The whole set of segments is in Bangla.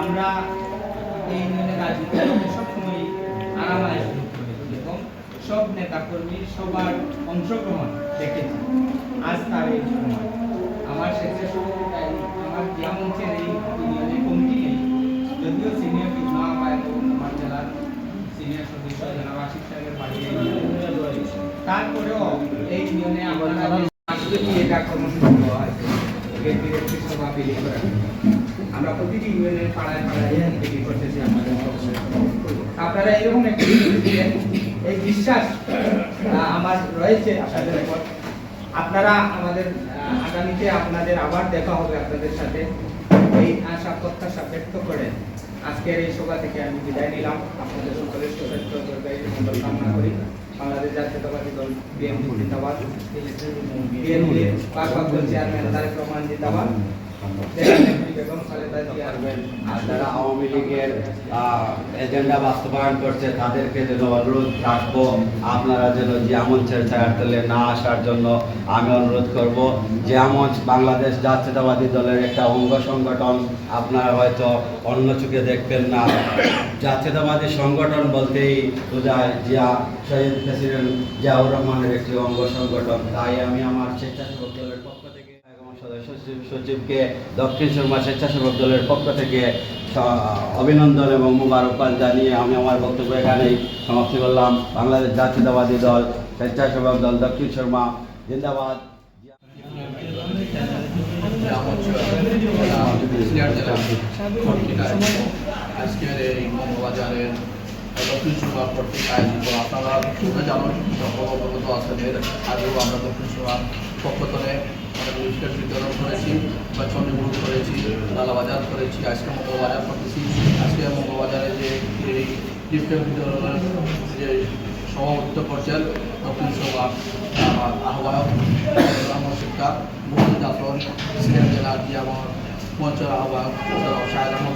আমরা এই রাজনীতি সবসময় আরামায় এবং সব নেতাকর্মী সবার অংশগ্রহণ দেখেছি। আজ তার এই সময়। আমার স্বেচ্ছাসেবকতা আমার যেমন এই আপনারা এরকম এই বিশ্বাস আমার রয়েছে আপনাদের উপর। আপনারা আমাদের আগামীতে আপনাদের আবার দেখা হবে আপনাদের সাথে। এই আশা, প্রত্যাশা ব্যক্ত করে আজকের এই সভা থেকে আমি বিদায় নিলাম। আপনাদের সকলের সুস্বাস্থ্য কামনা করি। বাংলাদেশ জাতীয়তাবাদী দল বিএনপি জিন্দাবাদ বিএনপি ভারপ্রাপ্ত চেয়ারম্যান তারেক রহমান জিন্দাবাদ বাংলাদেশ জাতীয়তাবাদী দলের একটা অঙ্গ সংগঠন আপনারা হয়তো অন্য চোখে দেখবেন না জাতীয়তাবাদী সংগঠন বলতেই বোঝায় জিয়া শহীদ প্রেসিডেন্ট জিয়াউর রহমানের একটি অঙ্গ সংগঠন তাই আমি আমার স্বেচ্ছাসেবক দলের পক্ষ সচিব- সচিবকে দক্ষিণ শর্মা স্বেচ্ছাসেবক দলের পক্ষ থেকে অভিনন্দন এবং মুবারকবাদ জানিয়ে আমি আমার বক্তব্য এখানেই সমাপ্তি করলাম। বাংলাদেশ জাতীয়তাবাদী দল, স্বেচ্ছাসেবক দল, দক্ষিণ শর্মা, জিন্দাবাদ। আজকের এই দক্ষিণ সুরমা কর্তৃক আয়োজিত। আপনারা শুনে জানুন সকল অবগত আছেন এর আগেও আমরা দক্ষিণ সুরমার পক্ষ থেকে অনেক পুরস্কার বিতরণ করেছি, বা চন্দ্রগুরু করেছি, লালাবাজার করেছি, আজকে মঙ্গলবাজার করতেছি। আজকে মঙ্গলবাজারে যে এই গিফটের বিতরণের যে সভাপতিত্ব করছেন দক্ষিণ সুরমা আহ্বায়ক শিক্ষা বহু জাতন সিলেট জেলার যে আমার মঞ্চের আহ্বায়ক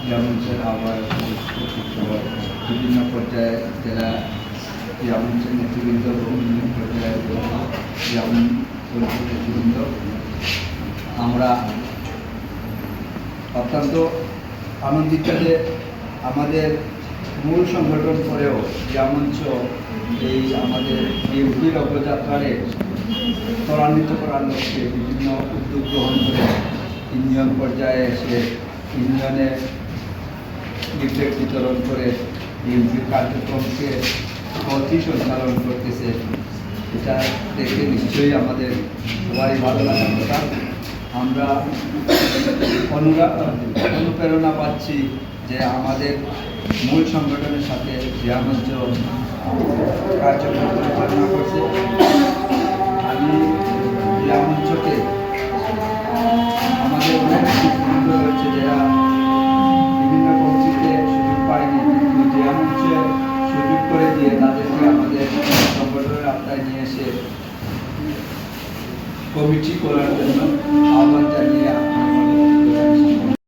মঞ্চের আহ্বায়ক সচিব বিভিন্ন পর্যায়ে জেলা যেমন মঞ্চের নেতৃবৃন্দ বিভিন্ন পর্যায়ে মঞ্চের নেতৃবৃন্দ। আমরা অত্যন্ত আনন্দিত যে আমাদের মূল সংগঠন করেও মঞ্চ এই আমাদের এই বিএনপির অগ্রযাত্রারে ত্বরান্বিত করার লক্ষ্যে বিভিন্ন উদ্যোগ গ্রহণ করে ইউনিয়ন পর্যায়ে এসে ইউনিয়নে লিফলেট বিতরণ করে বিএনপির কার্যক্রমকে পথই সঞ্চালন করতেছে, এটা দেখে নিশ্চয়ই আমাদের সবারই ভালো লাগার কথা আমরা অনুরা- অনুপ্রেরণা পাচ্ছি যে আমাদের মূল সংগঠনের সাথে গ্রামঞ্চ কার্যক্রম পরিচালনা করছে। আমি গ্রামঞ্চকে আমাদের সিদ্ধান্ত রয়েছে যারা বিভিন্ন কমিটিতে সুযোগ পায়নি। কিন্তু গ্রামঞ্চে সুযোগ করে দিয়ে তাদেরকে আমাদের সংগঠনের আওতায় নিয়ে এসে কমিটি করার জন্য